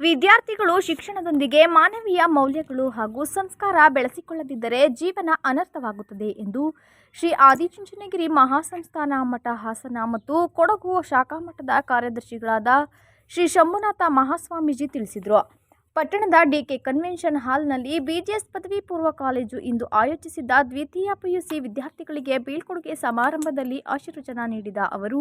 ವಿದ್ಯಾರ್ಥಿಗಳು ಶಿಕ್ಷಣದೊಂದಿಗೆ ಮಾನವೀಯ ಮೌಲ್ಯಗಳು ಹಾಗೂ ಸಂಸ್ಕಾರ ಬೆಳೆಸಿಕೊಳ್ಳದಿದ್ದರೆ ಜೀವನ ಅನರ್ಥವಾಗುತ್ತದೆ ಎಂದು ಶ್ರೀ ಆದಿಚುಂಚನಗಿರಿ ಮಹಾಸಂಸ್ಥಾನ ಮಠ ಹಾಸನ ಮತ್ತು ಕೊಡಗು ಶಾಖಾ ಮಠದ ಕಾರ್ಯದರ್ಶಿಗಳಾದ ಶ್ರೀ ಶಂಭುನಾಥ ಮಹಾಸ್ವಾಮೀಜಿ ತಿಳಿಸಿದರು. ಪಟ್ಟಣದ ಡಿಕೆ ಕನ್ವೆನ್ಷನ್ ಹಾಲ್ನಲ್ಲಿ ಬಿಜಿಎಸ್ ಪದವಿ ಪೂರ್ವ ಕಾಲೇಜು ಇಂದು ಆಯೋಜಿಸಿದ್ದ ದ್ವಿತೀಯ ಪಿಯುಸಿ ವಿದ್ಯಾರ್ಥಿಗಳಿಗೆ ಬೀಳ್ಕೊಡುಗೆ ಸಮಾರಂಭದಲ್ಲಿ ಆಶೀರ್ವಚನ ನೀಡಿದ ಅವರು.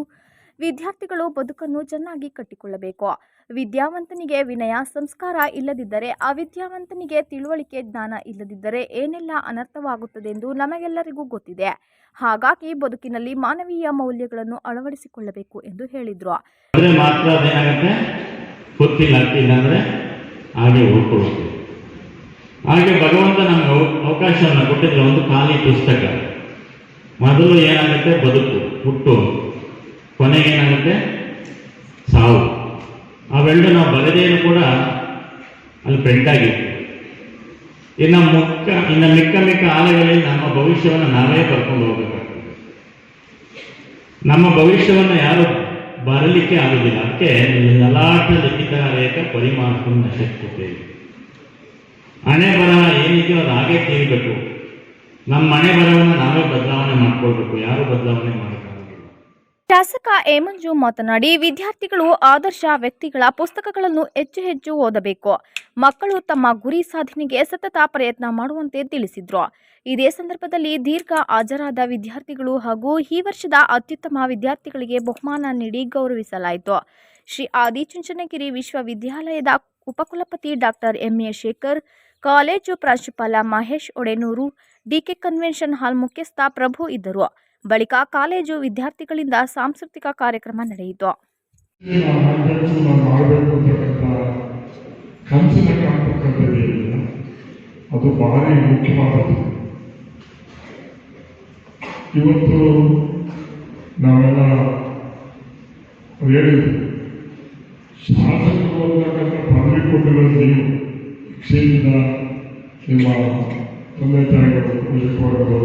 ವಿದ್ಯಾರ್ಥಿಗಳು ಬದುಕನ್ನು ಚೆನ್ನಾಗಿ ಕಟ್ಟಿಕೊಳ್ಳಬೇಕು. ವಿದ್ಯಾವಂತನಿಗೆ ವಿನಯ, ಸಂಸ್ಕಾರ ಇಲ್ಲದಿದ್ದರೆ, ಅವಿದ್ಯಾವಂತನಿಗೆ ತಿಳುವಳಿಕೆ ಜ್ಞಾನ ಇಲ್ಲದಿದ್ದರೆ ಏನೆಲ್ಲ ಅನರ್ಥವಾಗುತ್ತದೆ ಎಂದು ನಮಗೆಲ್ಲರಿಗೂ ಗೊತ್ತಿದೆ. ಹಾಗಾಗಿ ಬದುಕಿನಲ್ಲಿ ಮಾನವೀಯ ಮೌಲ್ಯಗಳನ್ನು ಅಳವಡಿಸಿಕೊಳ್ಳಬೇಕು ಎಂದು ಹೇಳಿದರು. ಹಾಗೆ ಭಗವಂತ ನಮಗೆ ಅವ- ಅವಕಾಶವನ್ನು ಕೊಟ್ಟಿದ್ರೆ, ಒಂದು ಖಾಲಿ ಪುಸ್ತಕ. ಮೊದಲು ಏನಾಗುತ್ತೆ? ಬದುಕು, ಹುಟ್ಟು. ಆ ಸಾವು. ಅವೆರಡು ನಾವು ಬರದೇನು ಕೂಡ ಅಲ್ಲಿ ಆಗಿತ್ತು. ಇನ್ನು ಮುಕ್ಕ, ಇನ್ನು ಮಿಕ್ಕ ಮಿಕ್ಕ ಆಲೆಗಳಲ್ಲಿ ನಮ್ಮ ಭವಿಷ್ಯವನ್ನು ನಾವೇ ಕರ್ಕೊಂಡು ಹೋಗಬೇಕಾಗ್ತದೆ. ನಮ್ಮ ಭವಿಷ್ಯವನ್ನು ಯಾರು ಬರಲಿಕ್ಕೆ ಆಗುದಿಲ್ಲ ಅದಕ್ಕೆ ಲಲಾಟ ಲಿಖಿತ ರೇಖ ಪರಿಮಾಣ ಶಕ್ಯತೆ ಹಣೆ ಬರಹ ಏನಿದೆಯೋ ಅದು ಹಾಗೆ ತೀರಬೇಕು. ನಮ್ಮ ಮನೆ ಬರವನ್ನು ನಾವೇ ಬದಲಾವಣೆ ಮಾಡ್ಕೊಳ್ಬೇಕು. ಯಾರು ಬದಲಾವಣೆ ಮಾಡೋಕ್ಕಾಗೋದಿಲ್ಲ ಶಾಸಕ ಹೇಮಂಜು ಮಂಜು ಮಾತನಾಡಿ, ವಿದ್ಯಾರ್ಥಿಗಳು ಆದರ್ಶ ವ್ಯಕ್ತಿಗಳ ಪುಸ್ತಕಗಳನ್ನು ಹೆಚ್ಚು ಹೆಚ್ಚು ಓದಬೇಕು. ಮಕ್ಕಳು ತಮ್ಮ ಗುರಿ ಸಾಧನೆಗೆ ಸತತ ಪ್ರಯತ್ನ ಮಾಡುವಂತೆ ತಿಳಿಸಿದ್ರು. ಇದೇ ಸಂದರ್ಭದಲ್ಲಿ ದೀರ್ಘ ಹಾಜರಾದ ವಿದ್ಯಾರ್ಥಿಗಳು ಹಾಗೂ ಈ ವರ್ಷದ ಅತ್ಯುತ್ತಮ ವಿದ್ಯಾರ್ಥಿಗಳಿಗೆ ಬಹುಮಾನ ನೀಡಿ ಗೌರವಿಸಲಾಯಿತು. ಶ್ರೀ ಆದಿಚುಂಚನಗಿರಿ ವಿಶ್ವವಿದ್ಯಾಲಯದ ಉಪಕುಲಪತಿ ಡಾಕ್ಟರ್ ಎಂಎ. ಶೇಖರ್, ಕಾಲೇಜು ಪ್ರಾಂಶುಪಾಲ Mahesh Odenur, DK convention hall ಮುಖ್ಯಸ್ಥ ಪ್ರಭು ಇದ್ದರು. ಬಳಿಕ ಕಾಲೇಜು ವಿದ್ಯಾರ್ಥಿಗಳಿಂದ ಸಾಂಸ್ಕೃತಿಕ ಕಾರ್ಯಕ್ರಮ ನಡೆಯಿತು. ಅದು ಭಾರಿ ಮುಖ್ಯವಾದದ್ದು. ಇವತ್ತು ನಾವೆಲ್ಲ ಹೇಳಿದ್ವಿ. ಶಾಸಕರು ಅಂತಕ್ಕಂಥ ಪದವಿ ಕೊಟ್ಟಿರೋದು ನೀವು ಕ್ಷೇತ್ರದ ನಿಮ್ಮ ತಂದೆ ತಾಯಿಗಳು ಕೊಡೋದು